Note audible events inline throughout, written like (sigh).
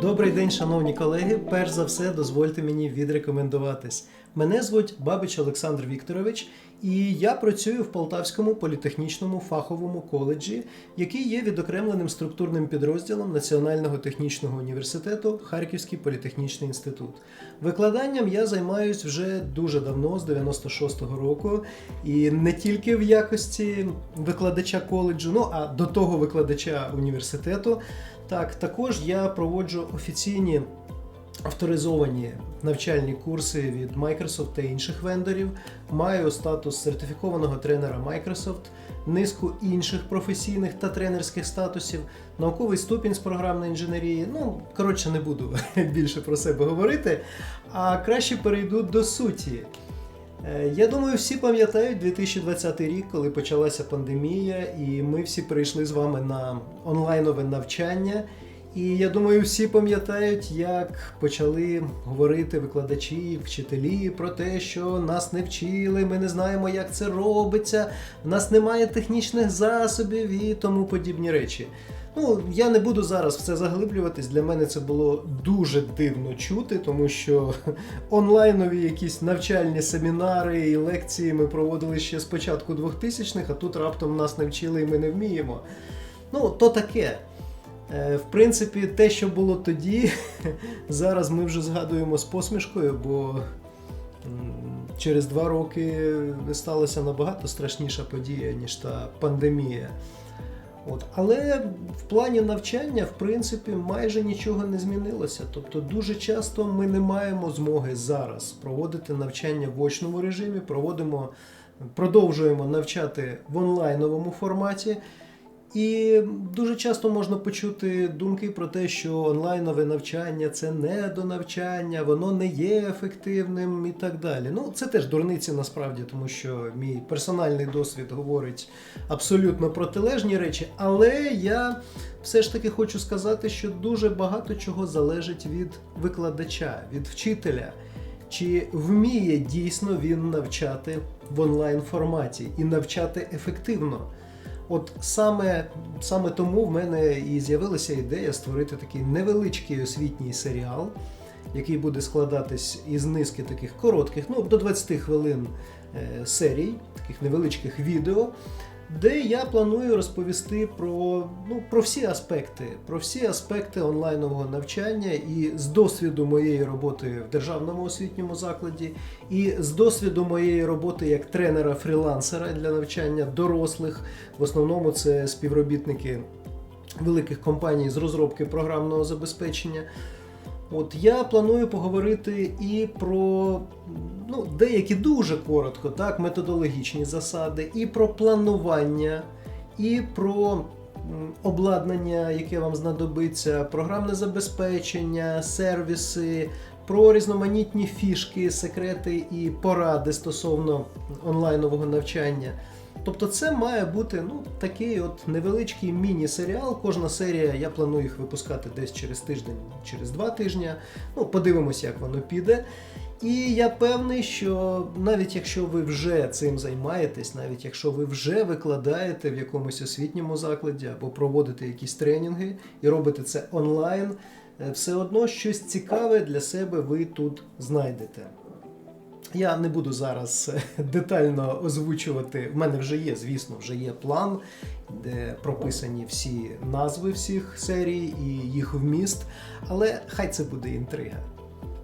Добрий день, шановні колеги. Перш за все, дозвольте мені відрекомендуватись. Мене звуть Бабич Олександр Вікторович, і я працюю в Полтавському політехнічному фаховому коледжі, який є відокремленим структурним підрозділом Національного технічного університету Харківський політехнічний інститут. Викладанням я займаюсь вже дуже давно, з 96-го року, і не тільки в якості викладача коледжу, ну а до того викладача університету. Так, також я проводжу офіційні авторизовані навчальні курси від Microsoft та інших вендорів. Маю статус сертифікованого тренера Microsoft, низку інших професійних та тренерських статусів, науковий ступінь з програмної інженерії. Ну, коротше, не буду (laughs) більше про себе говорити, а краще перейду до суті. Е, Я думаю, всі пам'ятають 2020 рік, коли почалася пандемія, і ми всі перейшли з вами на онлайнове навчання. І я думаю, всі пам'ятають, як почали говорити викладачі, вчителі про те, що нас не вчили, ми не знаємо, як це робиться, в нас немає технічних засобів і тому подібні речі. Ну, я не буду зараз в це заглиблюватись. Для мене це було дуже дивно чути, тому що (laughs) онлайнові якісь навчальні семінари і лекції ми проводили ще з початку 2000-х, а тут раптом нас не вчили і ми не вміємо. Ну, то таке. Е, В принципі, те, що було тоді, (laughs) зараз ми вже згадуємо з посмішкою, бо через два роки сталася набагато страшніша подія, ніж та пандемія. От. Але в плані навчання, в принципі, майже нічого не змінилося. Тобто, дуже часто ми не маємо змоги зараз проводити навчання в очному режимі, проводимо, продовжуємо навчати в онлайновому форматі. І дуже часто можна почути думки про те, що онлайнове навчання це не до навчання, воно не є ефективним і так далі. Ну, це теж дурниці насправді, тому що мій персональний досвід говорить абсолютно протилежні речі. Але я все ж таки хочу сказати, що дуже багато чого залежить від викладача, від вчителя. Чи вміє дійсно він навчати в онлайн форматі і навчати ефективно? От саме, саме тому в мене і з'явилася ідея створити такий невеличкий освітній серіал, який буде складатись із низки таких коротких, ну до 20 хвилин е, серій, таких невеличких відео, де я планую розповісти про, ну, про всі аспекти, про всі аспекти онлайнового навчання і з досвіду моєї роботи в державному освітньому закладі, і з досвіду моєї роботи як тренера-фрілансера для навчання дорослих. В основному це співробітники великих компаній з розробки програмного забезпечення. От я планую поговорити і про ну, деякі дуже коротко, так, методологічні засади, і про планування, і про обладнання, яке вам знадобиться, програмне забезпечення, сервіси, про різноманітні фішки, секрети і поради стосовно онлайнового навчання. Тобто це має бути ну, такий от невеличкий міні-серіал. Кожна серія, я планую їх випускати десь через тиждень, через два тижні. Ну, подивимося, як воно піде. І я певний, що навіть якщо ви вже цим займаєтесь, навіть якщо ви вже викладаєте в якомусь освітньому закладі або проводите якісь тренінги і робите це онлайн, е, все одно щось цікаве для себе ви тут знайдете. Я не буду зараз е, (laughs) детально озвучувати. В мене вже є, звісно, вже є план, де прописані всі назви всіх серій і їх вміст. Але хай це буде інтрига.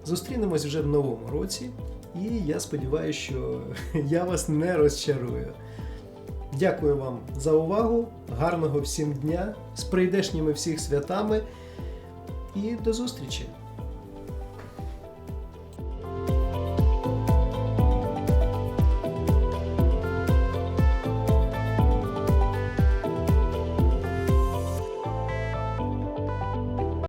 Зустрінемось вже в новому році, і я сподіваюся, що (laughs) я вас не розчарую. Дякую вам за увагу, гарного всім дня, з прийдешніми всіх святами і до зустрічі!